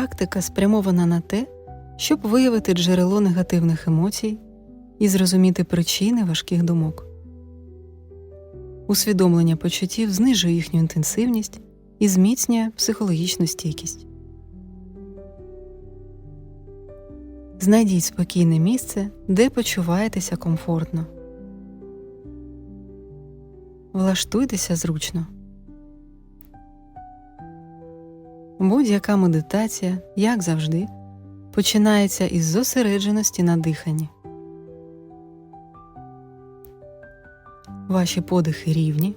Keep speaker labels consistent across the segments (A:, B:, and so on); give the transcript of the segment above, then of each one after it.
A: практика спрямована на те, щоб виявити джерело негативних емоцій і зрозуміти причини важких думок. Усвідомлення почуттів знижує їхню інтенсивність і зміцнює психологічну стійкість. Знайдіть спокійне місце, де почуваєтеся комфортно. Влаштуйтеся зручно. Будь-яка медитація, як завжди, починається із зосередженості на диханні. Ваші подихи рівні,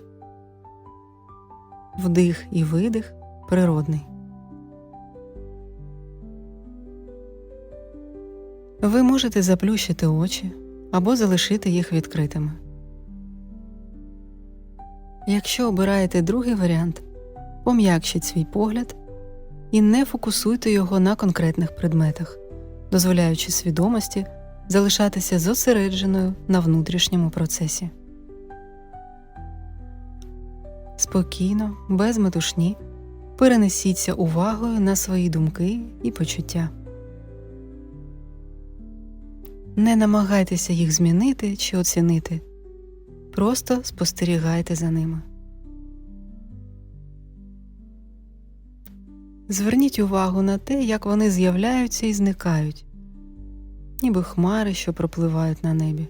A: вдих і видих природний. Ви можете заплющити очі або залишити їх відкритими. Якщо обираєте другий варіант, пом'якшіть свій погляд і не фокусуйте його на конкретних предметах, дозволяючи свідомості залишатися зосередженою на внутрішньому процесі. Спокійно, без метушні, перенесіться увагою на свої думки і почуття. Не намагайтеся їх змінити чи оцінити, просто спостерігайте за ними. Зверніть увагу на те, як вони з'являються і зникають, ніби хмари, що пропливають на небі.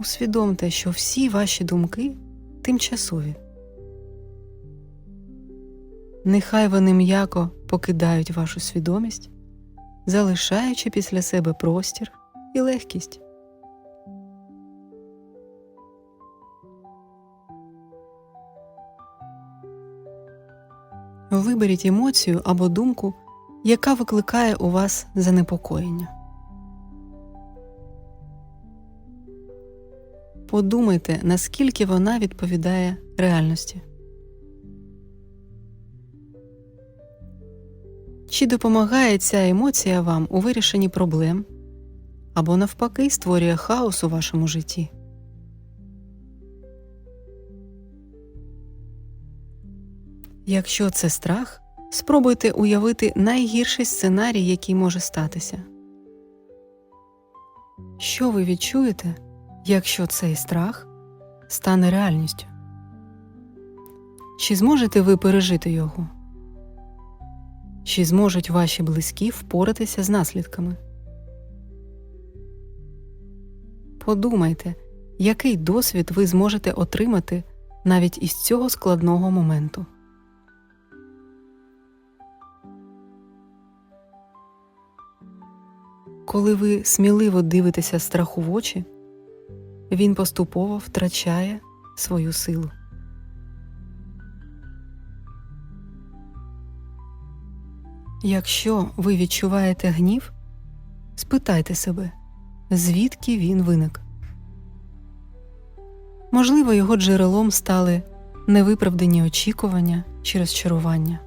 A: Усвідомте, що всі ваші думки тимчасові. Нехай вони м'яко покидають вашу свідомість, залишаючи після себе простір і легкість. Виберіть емоцію або думку, яка викликає у вас занепокоєння. Подумайте, наскільки вона відповідає реальності. Чи допомагає ця емоція вам у вирішенні проблем або, навпаки, створює хаос у вашому житті? Якщо це страх, спробуйте уявити найгірший сценарій, який може статися. Що ви відчуєте, якщо цей страх стане реальністю? Чи зможете ви пережити його? Чи зможуть ваші близькі впоратися з наслідками? Подумайте, який досвід ви зможете отримати навіть із цього складного моменту. Коли ви сміливо дивитеся страху в очі, він поступово втрачає свою силу. Якщо ви відчуваєте гнів, спитайте себе, звідки він виник. Можливо, його джерелом стали невиправдані очікування чи розчарування.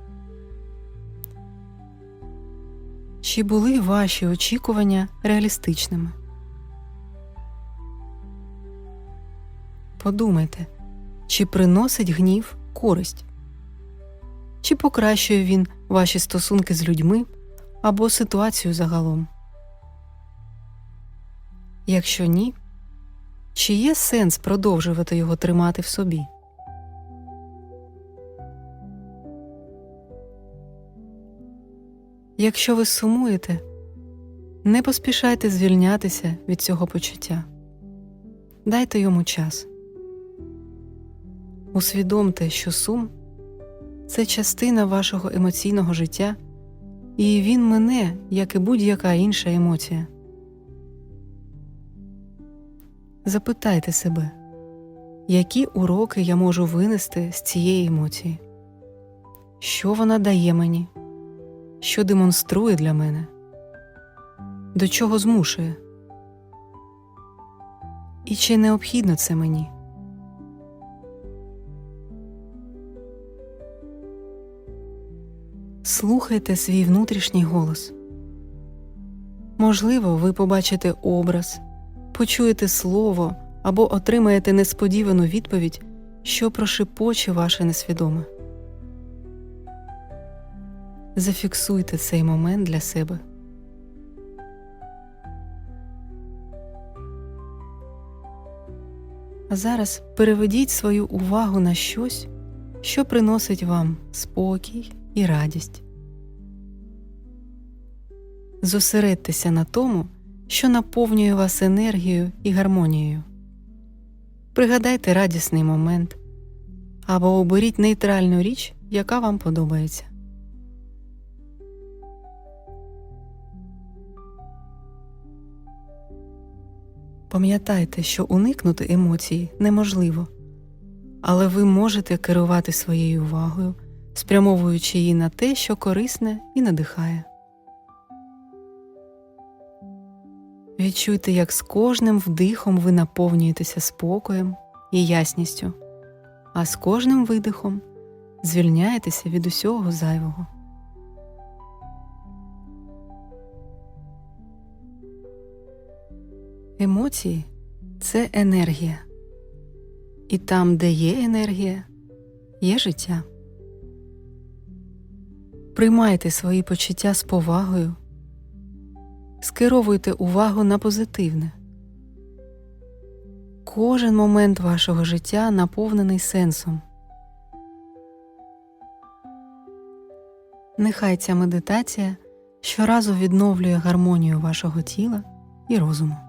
A: Чи були ваші очікування реалістичними? Подумайте, чи приносить гнів користь, чи покращує він ваші стосунки з людьми або ситуацію загалом? Якщо ні, чи є сенс продовжувати його тримати в собі? Якщо ви сумуєте, не поспішайте звільнятися від цього почуття. Дайте йому час. Усвідомте, що сум це частина вашого емоційного життя, і він мине, як і будь-яка інша емоція. Запитайте себе, які уроки я можу винести з цієї емоції, що вона дає мені, що демонструє для мене, до чого змушує, і чи необхідно це мені. Слухайте свій внутрішній голос. Можливо, ви побачите образ, почуєте слово або отримаєте несподівану відповідь, що прошепоче ваше несвідоме. Зафіксуйте цей момент для себе. А зараз переведіть свою увагу на щось, що приносить вам спокій і радість. Зосередьтеся на тому, що наповнює вас енергією і гармонією. Пригадайте радісний момент або оберіть нейтральну річ, яка вам подобається. Пам'ятайте, що уникнути емоції неможливо, але ви можете керувати своєю увагою, спрямовуючи її на те, що корисне і надихає. Відчуйте, як з кожним вдихом ви наповнюєтеся спокоєм і ясністю, а з кожним видихом звільняєтеся від усього зайвого. Емоції це енергія. І там, де є енергія, є життя. Приймайте свої почуття з повагою, скеровуйте увагу на позитивне. Кожен момент вашого життя наповнений сенсом. Нехай ця медитація щоразу відновлює гармонію вашого тіла і розуму.